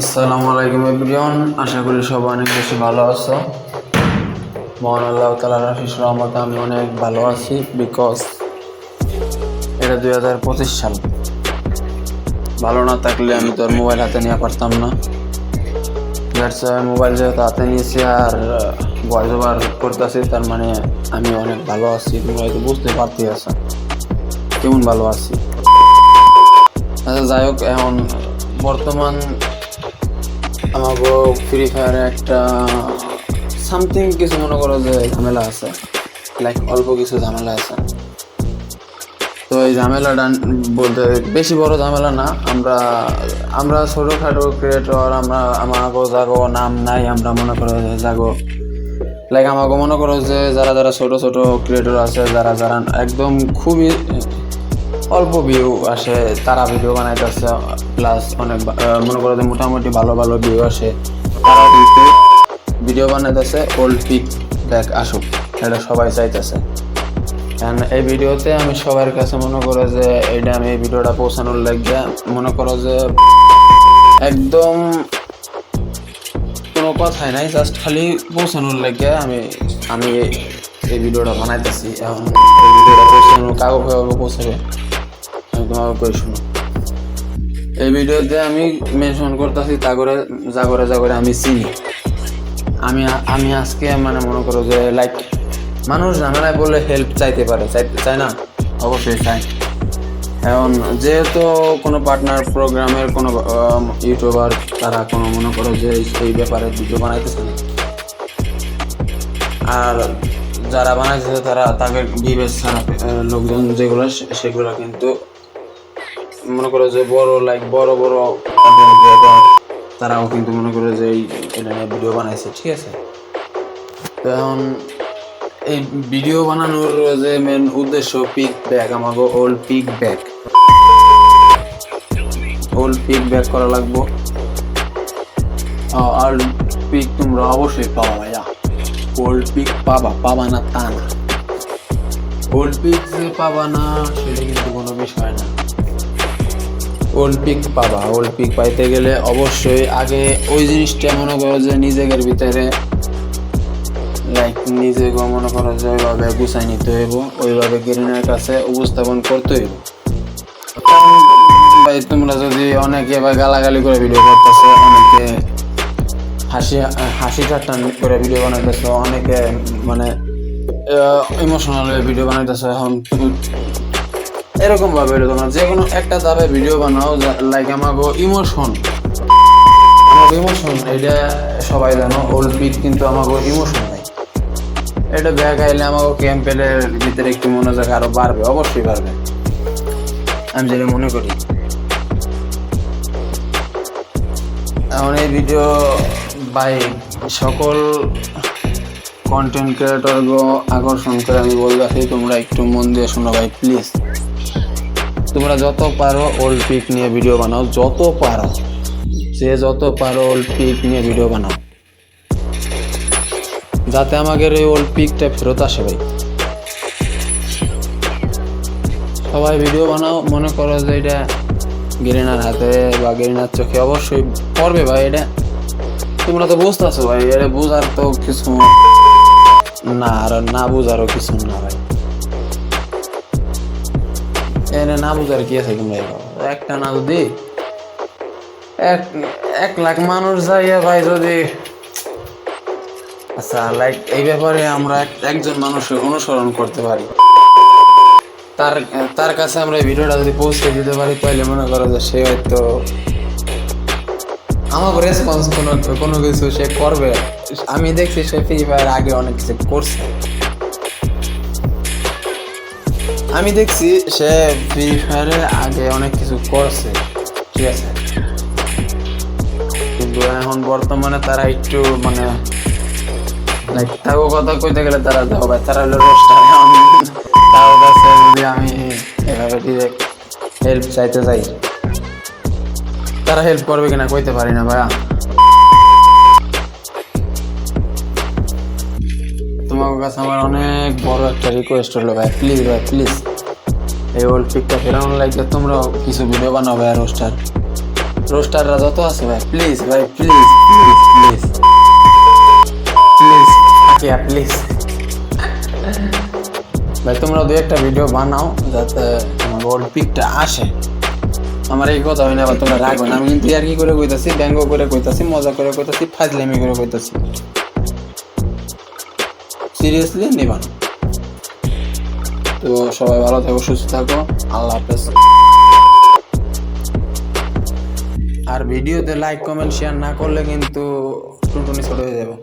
আসসালামু আলাইকুম এভরিওয়ান, আশা করি সব অনেক বেশি ভালো আছো। মহান আল্লাহ তালার আশিস রহমতে আমি অনেক ভালো আছি বিকজ এটা দুই হাজার পঁচিশ সাল। ভালো না থাকলে আমি তোর মোবাইল হাতে নিয়ে পারতাম না। দ্যাটস মোবাইল যেহেতু হাতে নিয়েছি আর ভয়েস ওভার করতেছি, তার মানে আমি অনেক ভালো আছি। তোমরা হয়তো বুঝতে পারতে আছো। কেমন ভালো আছি? আচ্ছা যাই হোক, এখন বর্তমান আমাকে ফ্রি ফায়ারে একটা সামথিং কিছু মনে করো যে ঝামেলা আছে। লাইক অল্প কিছু ঝামেলা আছে। তো এই ঝামেলাটা বলতে বেশি বড় ঝামেলা না, আমরা আমরা ছোটোখাটো ক্রিয়েটর আমরা আমাকে যাগো নাম নাই, আমরা মনে করো যে যাগো লাইক আমাকে মনে করো যে যারা যারা ছোট ছোট ক্রিয়েটর আছে, যারা যারা একদম খুবই অল্প ভিউ আসে, তারা ভিডিও বানাইতেছে প্লাস অনেক মনে করো যে মোটামুটি ভালো ভালো ভিউ আসে। তারা ভিডিও বানাইতেছে ওল্ড পিক ব্যাক আসুক, এটা সবাই চাইতেছে। And এই ভিডিওতে আমি সবার কাছে মনে করো যে এইটা আমি এই ভিডিওটা পৌঁছানোর লাগে মনে করো যে একদম কোনো কথাই নাই জাস্ট খালি পৌঁছানোর লাগে আমি আমি এই- ভিডিওটা বানাইতেছি। এখন এই ভিডিওটা পৌঁছানো কাগো কীভাবে পৌঁছাবে। তোমাকে কই শুনো এই ভিডিওতে আমি মেনশন করতেছি তাগরে জাগরে জাগরে আমি চিনি। আমি আমি আজকে মানে মনে করো যে লাইক মানুষ ঝামেলায় বললে হেল্প চাইতে পারে। চাইতে চায় না? অবশ্যই চায়। এখন যেহেতু কোনো পার্টনার প্রোগ্রামের কোনো ইউটিউবার তারা কোনো মনে করো যে এই- ব্যাপারে ভিডিও বানাইতেছে না। আর যারা বানাইছে তারা তাদের বিবেচ ছাড়া আহ, লোকজন যেগুলো সেগুলো কিন্তু মনে করো যে বড় লাইক বড় বড় তারাও কিন্তু মনে করো যে এই ভিডিও বানাইছে, ঠিক আছে? এখন এই ভিডিও বানানোর যে মেন উদ্দেশ্য পিক ব্যাক আমাকে old pick back old pick back করা লাগবো। আর পিক তোমরা অবশ্যই পাবা ভাইয়া। ওল্ড পিক পাবা পাবা না তা না। ওল্ড পিক যে পাবা না, সেটা কিন্তু কোনো বিষয় না। ওল্ড পিক পাবা। ওল্ড পিক পাইতে গেলে অবশ্যই আগে ওই জিনিসটা মনে করো যে নিজেদের ভিতরে লাইক নিজেকে মনে করো যে ওইভাবে গুছাই নিতে হইব, ওইভাবে গেরিনার কাছে উপস্থাপন করতে হইব। ভাই, তোমরা যদি অনেকে বা গালাগালি করে ভিডিও করতেছে, অনেকে হাসি হাসি ঠাট্টা করে ভিডিও বানাইতেছে, অনেকে মানে ইমোশনাল ভিডিও বানাইতেছে, এখন এরকম ভাবে না যে কোনো একটা দাবে ভিডিও বানাও লাইক আমাকে ইমোশন আমাকে ইমোশন এটা সবাই জানো ওল্ড পিক কিন্তু আমাকে ইমোশন নাই। এটা ব্যাগ আইলে আমাকে ক্যাম্পেলের ভিতরে একটু মনোযোগ আরও বাড়বে, অবশ্যই বাড়বে। আমি যেটা মনে করি এখন এই ভিডিও বাই সকল কন্টেন্ট ক্রিয়েটরগো আকর্ষণ করে আমি বলতেছি তোমরা একটু মন দিয়ে শোনো ভাই প্লিজ তোমরা যত পারো ওল্ড পিক নিয়ে ভিডিও বানাও, যত পারো। যে যত পারো ওল্ড পিক নিয়ে ভিডিও বানাও। যাতে আমাদের এই ওল্ড পিকটা ফেরত আসে ভাই। সবাই ভিডিও বানাও, মনে করো যে এটা গেরিনার হাতে বা গেরিনার চোখে অবশ্যই পড়বে ভাই এটা। তোমরা তো বুঝতেছো ভাই, এটা বুঝার তো কিছু না, আর না বুঝারও কিছু না ভাই। এনে না বুঝার কি আছে এবার? একটা না যদি এক এক লাখ মানুষ যাইয়া ভাই যদি আচ্ছা লাইক এই ব্যাপারে আমরা একজন মানুষের অনুসরণ করতে পারি। তার তার কাছে আমরা এই ভিডিওটা যদি পৌঁছে দিতে পারি, তাহলে মনে করো যে সে হয়তো আমাকে রেসপন্স কোনো কোনো কিছু সে করবে। আমি দেখছি সে ফ্রি ফায়ার আগে অনেক কিছু করছে। আমি দেখছি সে ফ্রি ফায়ারে আগে অনেক কিছু করছে, ঠিক আছে? কিন্তু এখন বর্তমানে তারা একটু মানে কথা কইতে গেলে তারা তারা হলো তার কাছে যদি আমি এভাবে ডিরেক্ট হেল্প চাইতে যাই, তারা হেল্প করবে কিনা কইতে পারি না ভাইয়া। তোমার কাছে আমার অনেক বড় একটা রিকোয়েস্ট হলো ভাই প্লিজ ভাই প্লিজ এই ওল্ড পিকটা ফেরানোর লাগে তোমরাও কিছু ভিডিও বানাও ভাই রোস্টার রোস্টাররা যত আছে ভাই প্লিজ ভাই please please please please please ভাই তোমরা দু একটা ভিডিও বানাও যাতে আমার ওর পিকটা আসে। আমার এই কথা হয় না আবার তোমরা রাখবে না। আমি কিন্তু আর কি করে কইতাছি, ব্যঙ্গ করে কইতাছি, মজা করে কইতাছি, ফাজলামি করে কইতাছি। সিরিয়াসলি নেবেন না। তো সবাই ভালো থাকো, সুস্থ থাকো। আল্লাহ হাফেজ। আর ভিডিওতে লাইক কমেন্ট শেয়ার না করলে কিন্তু টুনটুনি ছোট হয়ে যাবে।